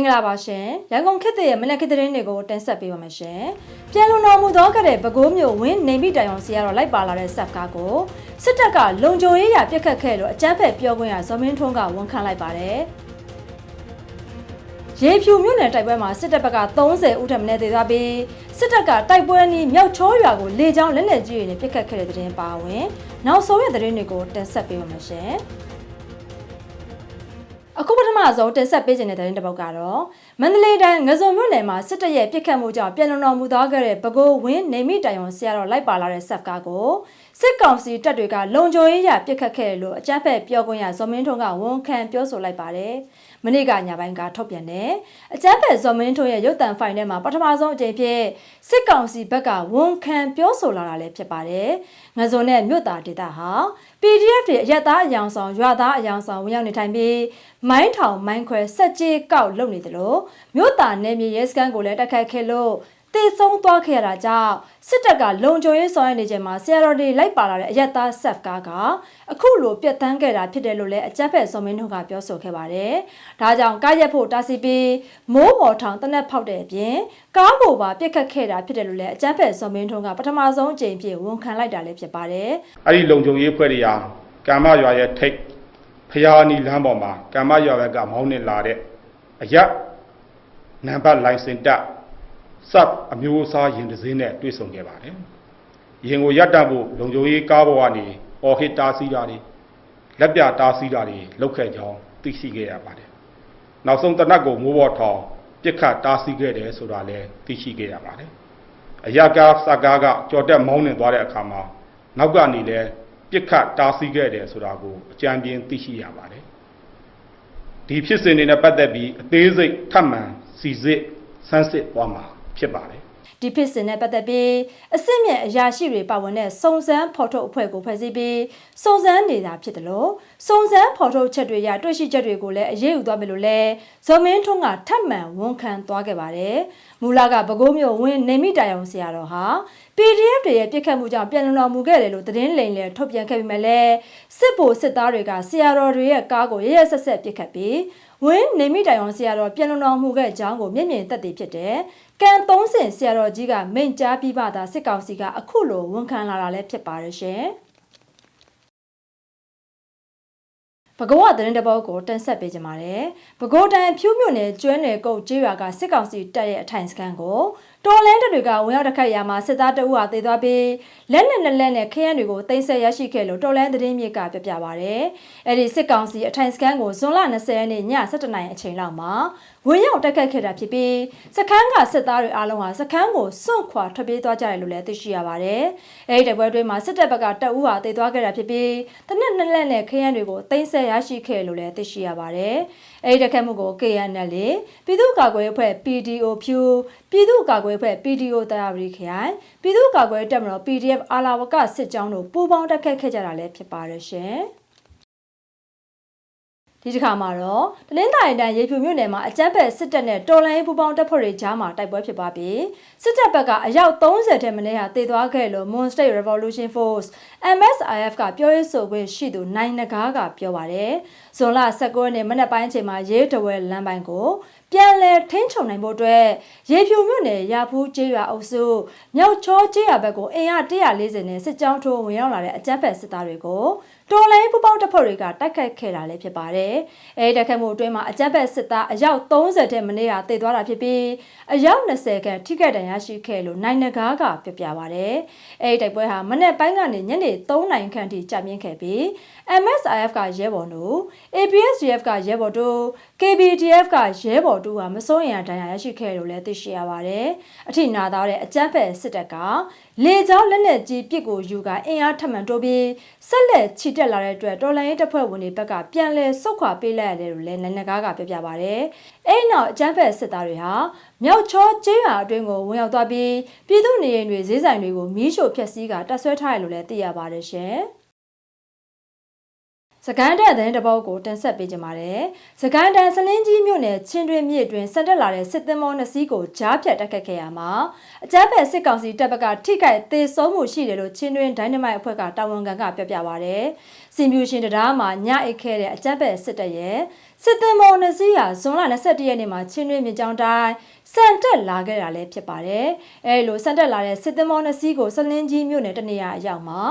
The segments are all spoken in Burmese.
င်္ဂလာပါရှင်ရန်ကုန်ခေတ်သစ်ရဲ့မနက်ခေတ်သတင်းတွေကိုတင်ဆက်ပေးပါမယ်ရှင်ပြန်လုံတော်မူသောကတဲ့ပဲခူးမြို့ဝင်းနေမိတိုင်အောင်စီကတော့လိုက်ပါလာတဲ့ဆက်ကားကိုစစ်တပ်ကလုံခြုံရေးရပြစ်ခတ်ခဲ့လို့အကြမ်းဖက်ပြောခွင့်ရဇော်မင်းထွန်းကဝန်ခံလိုက်ပါတယ်ရေဖြူမြို့နယ်တိုက်ပွဲမှာစစ်တပ်ဘက်က30ဦးထပ်မံသေသွားပြီးစစ်တပ်ကတိုက်ပွဲနီးမြောက်ချောရွာကိုလေကြောင်းလက်နက်ကြီးတွေနဲ့ပစ်ခတ်ခဲ့တဲ့တဲ့တင်ပါဝင်နောက်ဆုံးရဲ့သတင်းတွေကိုတင်ဆက်ပေးပါမယ်ရှင်အခုပထမ ဆုံးတင်ဆက်ပေးခြင်းတဲ့သတင်းတစ်ပုဒ်ကတော့မန္တလေးတိုင်းငဇုံမြို့နယ်မှာစစ်တပ်ရဲ့ပြစ်ခတ်မှုကြောင့်ပြည်လွန်တော်မူသွားခဲ့တဲ့ပဲခူးဝင်းနေမိတိုင်အောင်ဆရာတော်လိုက်ပါလာတဲ့ဆက်ကားကို စစ်ကောင်စီတပ်တွေကလုံခြုံရေးရပြစ်ခတ်ခဲ့တယ်လို့အကြမ်းဖက်ပြောခွင့်ရဇော်မင်းထွန်းကဝန်ခံပြောဆိုလိုက်ပါတယ်။မနေ့ကညပိုင်းကထုတ်ပြန်တဲ့အကြမ်းဖက်ဇော်မင်းထွန်းရဲ့ရုပ်သံဖိုင်ထဲမှာပထမဆုံးအကြိမ်ဖြစ်စစ်ကောင်စီဘက်ကဝန်ခံပြောဆိုလာတာလည်းဖြစ်ပါတယ်။ငဇုံနဲ့မြို့သားဒေသဟာ PDF တွေအရက်သားအယောင်ဆောင်ရွာသားအယောင်ဆောင်ဝင်ရောက်နေထိုင်ပြီးမိုင်းထောင်မိုင်းခွဲစက်ကြီးကောက်လုပ်နေတယ်လို့မြို့သားနယ်မြေရဲစခန်းကိုလည်းတိုက်ခိုက်ခဲ့လို့ တည်ဆုံးသွားခဲ့ရတာကြောင့်စစ်တပ်ကလုံခြုံရေးဆောင်ရွက်နေချိန်မှာဆရာတော်တွေလိုက်ပါလာတဲ့အရက်သားဆက်ကားကအခုလိုပြတ်တန်းခဲ့တာဖြစ်တယ်လို့လည်းအကြက်ဖက်စော်မင်းတို့ကပြောဆိုခဲ့ပါတယ်။ဒါကြောင့်ကားရက်ဖို့တာစီပြီးမိုးပေါ်ထောင်တနက်ဖောက်တဲ့အပြင်ကားကိုပါပြစ်ခတ်ခဲ့တာဖြစ်တယ်လို့လည်းအကြက်ဖက်စော်မင်းတို့ကပထမဆုံးအကြိမ်ဖြစ်ဝန်ခံလိုက်တာလည်းဖြစ်ပါတယ်။အဲ့ဒီလုံခြုံရေးဖွဲ့တွေဟာကမ္မရွာရဲ့ထိတ်ဖျားနီလမ်းပေါ်မှာကမ္မရွာဘက်ကမောင်းနေလာတဲ့အရက်နံပါတ်လိုင်စင်တက် စပ်အမျိုးအစားရင်တစ်စင်းနဲ့တွေ့ဆုံခဲ့ပါတယ်။ရင်ကိုရပ်တန့်ဖို့လုံခြုံရေးကားပေါ်ကနေအော်ဟစ်တားဆီးတာတွေလက်ပြတားဆီးတာတွေလုပ်ခဲ့ကြောင်းသိရှိခဲ့ရပါတယ်။နောက်ဆုံးတနတ်ကိုမိုးပေါ်ထောင်ပြစ်ခတ်တားဆီးခဲ့တယ်ဆိုတာလည်းသိရှိခဲ့ရပါတယ်။အရာကားစကားကကြော်တက်မောင်းနေသွားတဲ့အခါမှာနောက်ကနေလည်းပြစ်ခတ်တားဆီးခဲ့တယ်ဆိုတာကိုအကြံပြင်းသိရှိရပါတယ်ဒီဖြစ်စဉ်တွေနဲ့ပတ်သက်ပြီးအသေးစိတ်ထပ်မံစီစစ်ဆန်းစစ်သွားမှာ ဖြစ်ပါတယ်ဒီဖြစ်စဉ်နဲ့ပတ်သက်ပြီးအစစ်မြင့်အရာရှိတွေပါဝင်တဲ့စုံစမ်းဖော်ထုတ်အဖွဲ့ကိုဖွဲ့စည်းပြီးစုံစမ်းနေတာဖြစ်တယ်လို့စုံစမ်းဖော်ထုတ်ချက်တွေရတွေ့ရှိချက်တွေကိုလည်းအရေးယူသွားမယ်လို့လည်းဇော်မင်းထွန်းကထပ်မံဝန်ခံသွားခဲ့ပါတယ်။မူလကပဲခူးမြို့ဝင်းနေမိတိုင်အောင်ဆရာတော်ဟာ PDF တွေရဲ့ပြစ်ခတ်မှုကြောင့်ပြန်လုံတော်မူခဲ့တယ်လို့သတင်းလိမ်လည်ထုတ်ပြန်ခဲ့ပေမဲ့လည်းစစ်ဗိုလ်စစ်သားတွေကဆရာတော်တွေရဲ့ကားကိုရရဆက်ဆက်ပြစ်ခတ်ပြီးဝင်းနေမိတိုင်အောင်ဆရာတော်ပြန်လုံတော်မူခဲ့ကြောင်းကိုမျက်မြင်သက်သေဖြစ်တဲ့ ကံသုံးစင်ဆရာတော်ကြီးကမိန့်ကြားပြီးပါသာစစ်ကောင်စီကအခုလိုဝန်ခံလာတာလည်းဖြစ်ပါရဲ့ရှင်။ပကောကသတင်းတပုတ်ကိုတင်ဆက်ပေးကြပါမယ်။ပကောတန်ဖြူးမြို့နယ်ကျွဲနယ်ကုတ်ကျေးရွာကစစ်ကောင်စီတပ်ရဲ့အထိုင်စခန်းကိုတော်လန်းတပ်တွေကဝင်ရောက်တက်ခတ်ရာမှာစစ်သားတအုပ်ဟာသေသွားပြီးလက်နက်နဲ့လက်နဲ့ခရမ်းတွေကိုတင်ဆက်ရရှိခဲ့လို့တော်လန်းသတင်းမြေကပြပြပါဗျ။အဲ့ဒီစစ်ကောင်စီအထိုင်စခန်းကိုဇွန်လ20ရက်နေ့ည7:00နာရီအချိန်လောက်မှာဝင်ရောက်တက်ခတ်ခဲ့တာဖြစ်ပြီးစခန်းကစစ်သားတွေအားလုံးဟာစခန်းကိုစွန့်ခွာထွက်ပြေးသွားကြတယ်လို့လည်းသိရှိရပါတယ်။အဲဒီတပွဲတွင်းမှာစစ်တပ်ဘက်ကတပ်ဦးဟာတေသွားခဲ့တာဖြစ်ပြီးတနက်နှစ်လက်နဲ့ခရမ်းတွေကိုတင်ဆက်ရရှိခဲ့လို့လည်းသိရှိရပါတယ်။အဲဒီတက်ခတ်မှုကို KNL ပြည်သူ့ကာကွယ်ရေးအဖွဲ့ PDO ဖြူပြည်သူ့ကာကွယ်ရေးအဖွဲ့ PDO တရားဝတီခရိုင်ပြည်သူ့ကာကွယ်တပ်မတော် PDF အာလာဝကစစ်ကြောင်းတို့ပူးပေါင်းတက်ခတ်ခဲ့ကြတာလည်းဖြစ်ပါတယ်ရှင်။ ဒီတစ်ခါမှာတော့တလင်းတိုင်တန်ရေဖြူမြို့နယ်မှာအကြမ်းဖက်စစ်တပ်နဲ့တော်လိုင်းပူပေါင်းတပ်ဖွဲ့တွေကြားမှာတိုက်ပွဲဖြစ်ပွားပြီးစစ်တပ်ဘက်ကအယောက်30ထက်မနည်းဟာတေသွားခဲ့လို့ Moon State Revolution Force MSIF ကပြောရေးဆိုခွင့်ရှိသူနိုင်နဂါးကပြောပါတယ်။ဇွန်လ19ရက်နေ့မနက်ပိုင်းအချိန်မှာရေးတဝဲလမ်းပိုင်းကိုပြန်လည်ထိန်းချုပ်နိုင်ဖို့အတွက်ရေဖြူမြို့နယ်ရာဖူးကျေးရွာအုပ်စုမြောက်ချောကျေးရွာဘက်ကိုအင်အား140နဲ့စစ်ကြောင်းထိုးဝင်ရောက်လာတဲ့အကြမ်းဖက်စစ်သားတွေကို တော်လိုင်းပူပေါင်းတပ်ဖွဲ့တွေကတိုက်ခိုက်ခဲ့တာလည်းဖြစ်ပါတယ်။အဲဒီတိုက်ခိုက်မှုအတွင်းမှာအကြမ်းဖက်စစ်သားအယောက်30ထက်မနည်းဟာတေသွားတာဖြစ်ပြီးအယောက်20ခန့်ထိခိုက်ဒဏ်ရာရှိခဲ့လို့နိုင်နဂါးကပြပြပါတယ်။အဲဒီတိုက်ပွဲဟာမနေ့ပိုင်းကနေညနေ3နိုင်ခန့်ထိကြာမြင့်ခဲ့ပြီး MSIF ကရဲဘော်တို့ APSDF ကရဲဘော်တို့ KBDF ကရဲဘော်တို့ဟာမစိုးရင်ဒဏ်ရာရရှိခဲ့လို့လည်းသိရှိရပါတယ်။အထိနာသားတဲ့အကြမ်းဖက်စစ်တပ်ကလေကြောင်းလက်နက်ကြီးပစ်ကိုယူကအင်အားထပ်မံတိုးပြီးဆက်လက်ချီတက်လာတဲ့အတွက်တော်လိုင်းရေးတပ်ဖွဲ့ဝင်တွေဘက်ကပြန်လည်ဆုတ်ခွာပေးလိုက်ရတယ်လို့လည်းနန္ဒကားကပြောပြပါဗျ။အဲ့နောက်အကြမ်းဖက်စစ်သားတွေဟာမြောက်ချောကျေးရွာအတွင်းကိုဝင်ရောက်သွားပြီးပြည်သူနေအိမ်တွေဈေးဆိုင်တွေကိုမီးရှို့ဖျက်ဆီးကတပ်ဆွဲထားတယ်လို့လည်းသိရပါတယ်ရှင်။ စကန်တန်သတင်းတစ်ပုဒ်ကိုတင်ဆက်ပေးကြပါမယ်။စကန်တန်စလင်းကြီးမြို့နယ်ချင်းတွင်းမြစ်တွင်ဆက်တက်လာတဲ့စစ်သင်္ဘောနှစ်စီးကိုကြားဖြတ်တက်ခတ်ခဲ့ရမှာအကြမ်းဖက်စစ်ကောင်စီတပ်ဘက်ကထိခိုက်သေဆုံးမှုရှိတယ်လို့ချင်းတွင်းဒိုင်းနမိုက်အဖွဲ့ကတာဝန်ခံကပြောပြပါရယ်။စင်ပြူရှင်တရားမှာညအိတ်ခဲ့တဲ့အကြမ်းဖက်စစ်တပ်ရဲ့စစ်သင်္ဘောနှစ်စီးဟာဇွန်လ22ရက်နေ့မှာချင်းတွင်းမြစ်ကြောင်းတိုင်းစံတက်လာခဲ့တာလည်းဖြစ်ပါတယ်။အဲလိုစံတက်လာတဲ့စစ်သင်္ဘောနှစ်စီးကိုစလင်းကြီးမြို့နယ်တနေရာအရောက်မှာ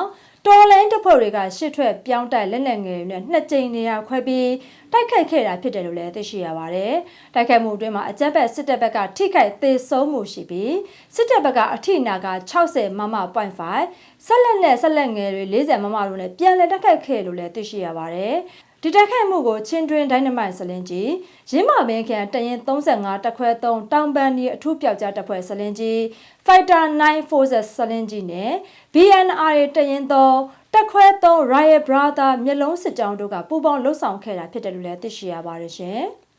တော်လိုင်းတပ်ဖွဲ့တွေကရှစ်ထွက်ပြောင်းတိုက်လက်နက်ငယ်တွေနဲ့နှစ်ကြိမ်နေရာခွဲပြီးတိုက်ခိုက်ခဲ့တာဖြစ်တယ်လို့လည်းသိရှိရပါတယ်။တိုက်ခိုက်မှုအတွင်းမှာအကြမ်းဖက်စစ်တပ်ဘက်ကထိခိုက်သေဆုံးမှုရှိပြီးစစ်တပ်ဘက်ကအထိနာက60မမ .5 ဆက်လက်နဲ့ဆက်လက်ငယ်တွေ40မမတို့နဲ့ပြန်လည်တိုက်ခိုက်ခဲ့လို့လည်းသိရှိရပါတယ်။ ဒီတက်ခိုက်မှုကိုချင်းတွင်ဒိုင်းနမိုင်စလင်းကြီးရင်းမာဘင်းခံတရင်35တက်ခွဲ3တောင်ပန်ဒီအထူးပြောက်ကြားတပ်ဖွဲ့စလင်းကြီး Fighter 9 Forces စလင်းကြီးနဲ့ BNR တရင်3တက်ခွဲ3 Riot Brother မျက်လုံးစစ်ကြောင်းတို့ကပူးပေါင်းလှုပ်ဆောင်ခဲ့တာဖြစ်တယ်လို့လည်းသိရှိရပါတယ်ရှင်။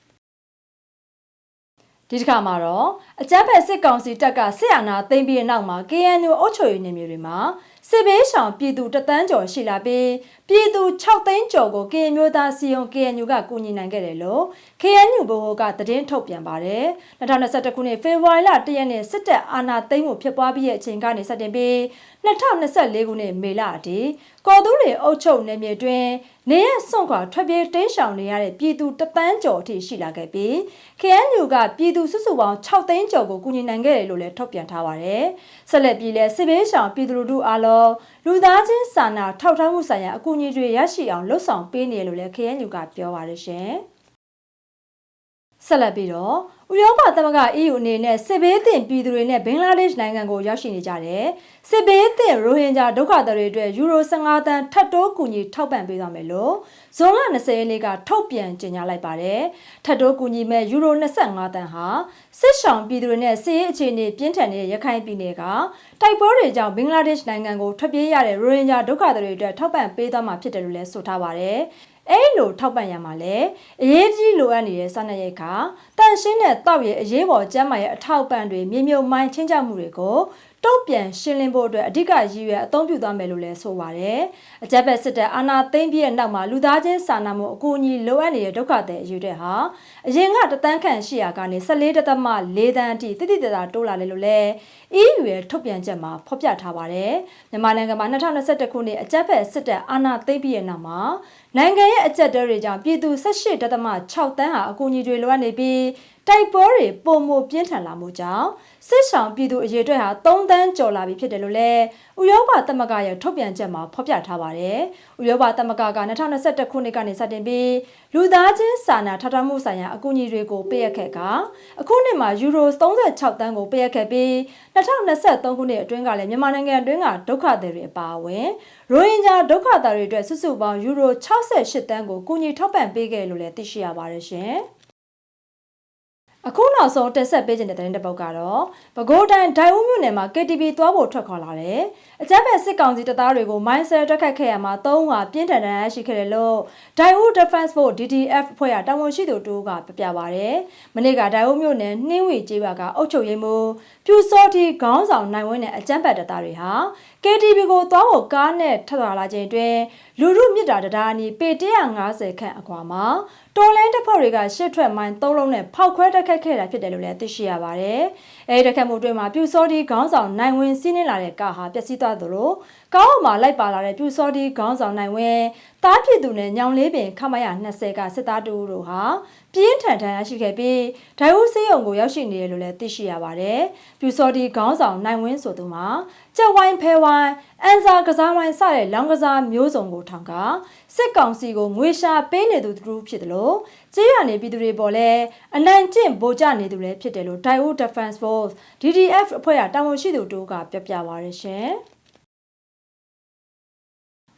ဒီတစ်ခါမှာတော့အကြမ်းဖက်စစ်ကောင်စီတပ်ကစစ်အာဏာသိမ်းပြီးတဲ့နောက်မှာ KNU အုပ်ချုပ်ရေးနေမျိုးတွေမှာစစ်ဘေးရှောင်ပြည်သူတသန်းကျော်ရှိလာပြီးပြည်သူ6သိန်းကျော်ကို KNU မျိုးသားစီယုံ KNU ကကူညီနိုင်ခဲ့တယ်လို့ KNU ဘိုးကသတင်းထုတ်ပြန်ပါတယ်2021ခုနှစ်ဖေဖော်ဝါရီလ1ရက်နေ့စစ်တပ်အာဏာသိမ်းမှုဖြစ်ပွားပြီးတဲ့အချိန်ကနေစတင်ပြီး2024ခုနှစ်မေလအထိကော်သူတွေအုပ်ချုပ်နေမြေတွင်နေရစွန့်ခွာထွက်ပြေးတိမ်းရှောင်နေရတဲ့ပြည်သူတသန်းကျော်အထိရှိလာခဲ့ပြီး KNU ကပြည်သူစုစုပေါင်း6သိန်းကျော်ကိုကူညီနိုင်ခဲ့တယ်လို့လည်းထုတ်ပြန်ထားပါတယ်။ဆက်လက်ပြီးလဲစစ်ဘေးရှောင်ပြည်သူလူထုအားလုံးလူသားချင်းစာနာထောက်ထားမှုဆိုင်ရာအကူအညီတွေရရှိအောင်လှုံ့ဆော်ပေးနေတယ်လို့လည်း KNU ကပြောပါတယ်ရှင်။ ဆက်လက်ပြီးတော့ဥရောပသမဂ္ဂ EU အနေနဲ့စစ်ဘေးသင့်ပြည်သူတွေနဲ့ဘင်္ဂလားဒေ့ရှ်နိုင်ငံကိုရောက်ရှိနေကြတယ်။စစ်ဘေးသင့်ရိုဟင်ဂျာဒုက္ခသည်တွေအတွက်ယူရို15တန်းထပ်တိုးကူညီထောက်ပံ့ပေးသွားမယ်လို့ဇွန်လ20ရက်နေ့ကထုတ်ပြန်ကြေညာလိုက်ပါတယ်။ထပ်တိုးကူညီမဲ့ယူရို25တန်းဟာစစ်ဆောင်ပြည်သူတွေနဲ့စစ်ရေးအခြေအနေပြင်းထန်နေတဲ့ရခိုင်ပြည်နယ်ကတိုက်ပွဲတွေကြောင့်ဘင်္ဂလားဒေ့ရှ်နိုင်ငံကိုထွက်ပြေးရတဲ့ရိုဟင်ဂျာဒုက္ခသည်တွေအတွက်ထောက်ပံ့ပေးသွားမှာဖြစ်တယ်လို့လည်းဆိုထားပါတယ်။ အဲ့လိုထောက်ပံ့ရမှာလဲအရေးကြီးလိုအပ်နေတဲ့စာနယ်ရိတ်ကတန်ရှင်းတဲ့တောက်ရဲ့အရေးပေါ်ကျန်းမာရေးအထောက်ပံ့တွေမြေမြုပ်မိုင်းချင်းချမှုတွေကိုတုတ်ပြန်ရှင်းလင်းဖို့အတွက်အဓိကရည်ရွယ်အသုံးပြုသွားမယ်လို့လည်းဆိုပါတယ်။အကြက်ဘက်စစ်တပ်အာဏာသိမ်းပြီးတဲ့နောက်မှာလူသားချင်းစာနာမှုအကူအညီလိုအပ်နေတဲ့ဒုက္ခသည်အရေးတွေဟာအရင်ကတသန်းခန့်ရှိရာကနေ14.4တန်းအထိတိတိကျကျတိုးလာတယ်လို့လည်း EU ရဲ့ထုတ်ပြန်ချက်မှာဖော်ပြထားပါတယ်။မြန်မာနိုင်ငံမှာ2021ခုနှစ်အကြက်ဘက်စစ်တပ်အာဏာသိမ်းပြီးတဲ့နောက်မှာနိုင်ငံရဲ့အကြက်တဲတွေကြောင့်ပြည်သူ18.6တန်းဟာအကူအညီတွေလိုအပ်နေပြီး တိုက်ပွဲတွေပုံမပြင်းထန်လာမှုကြောင့်စစ်ဆောင်ပြည်သူအရေးအတွက်ဟာ3တန်းကျော်လာပြီဖြစ်တယ်လို့လည်းဥရောပသမဂ္ဂရဲ့ထုတ်ပြန်ချက်မှာဖော်ပြထားပါတယ်။ဥရောပသမဂ္ဂက2021ခုနှစ်ကနေစတင်ပြီးလူသားချင်းစာနာထောက်ထားမှုဆိုင်ရာအကူအညီတွေကိုပေးအပ်ခဲ့ကအခုနှစ်မှာယူရို36တန်းကိုပေးအပ်ခဲ့ပြီး2023ခုနှစ်အတွင်းကလည်းမြန်မာနိုင်ငံအတွင်းကဒုက္ခသည်တွေအပါအဝင်ရိုဟင်ဂျာဒုက္ခသည်တွေအတွက်စုစုပေါင်းယူရို68တန်းကိုကူညီထောက်ပံ့ပေးခဲ့လို့လည်းသိရှိရပါတယ်ရှင်။ အခုနောက်ဆုံးတက်ဆက်ပေးခြင်းတဲ့တဲ့တစ်ပုတ်ကတော့ပဲခူးတိုင်းဒိုင်ဦးမြို့နယ်မှာ KTV သွားဖို့ထွက်ခေါ်လာတယ်။ အကြမ်းဖက်စစ်ကောင်စီတပ်သားတွေကိုမိုင်းဆယ်တက်ခတ်ခဲ့ရမှာ၃ဟာပြင်းထန်တဲ့ရှိခဲ့တယ်လို့ဒိုင်ဦး Defense Force DDF ဖွဲ့ကတာဝန်ရှိသူတို့ကပြပြပါဗျ။မနေ့ကဒိုင်ဦးမြို့နယ်နှင်းဝီကျေးရွာကအုပ်ချုပ်ရေးမှူးပြူစောတီခေါင်းဆောင်နိုင်ဝင်းနဲ့အကြမ်းဖက်တပ်သားတွေဟာ KTV ကိုသွားဖို့ကားနဲ့ထပ်လာလာခြင်းတွင်လူမှုမြစ်တာတရားနီပေ150ခန့်အကွာမှာတော်လန်တပ်ဖွဲ့တွေကရှစ်ထွက်မိုင်း၃လုံးနဲ့ဖောက်ခွဲတက်ခတ်ခဲ့တာဖြစ်တယ်လို့လည်းသိရှိရပါတယ်။အဲဒီတက်ခတ်မှုအတွင်းမှာပြူစောတီခေါင်းဆောင်နိုင်ဝင်စီးနှင်းလာတဲ့ကားဟာပျက်စီးသွားသလိုကားပေါ်မှာလိုက်ပါလာတဲ့ပြူစောတီခေါင်းဆောင်နိုင်ဝင်တားဖြစ်သူနဲ့ညောင်လေးပင်ခမရ20ကစစ်သားတူတို့ဟာပြင်းထန်ထန်ရရှိခဲ့ပြီးဒိုင်ဦးစေးရုံကိုရောက်ရှိနေတယ်လို့လည်းသိရှိရပါတယ်။ပြူစောတီခေါင်းဆောင်နိုင်ဝင်းဆိုသူမှာကြက်ဝိုင်းဖဲဝိုင်းအန်စာကစားဝိုင်းစတဲ့လောင်ကစားမျိုးစုံကိုထောင်ကစစ်ကောင်စီကိုငွေရှာပေးနေသူတို့ဖြစ်တယ်လို့ကြေးရနေပြည်သူတွေပေါ်လဲအနိုင်ကျင့်ဗိုလ်ကျနေသူလည်းဖြစ်တယ်လို့ Daiwo Defense Force DDF အဖွဲ့ကတာဝန်ရှိသူတို့ကပြောပြပါရရှင်။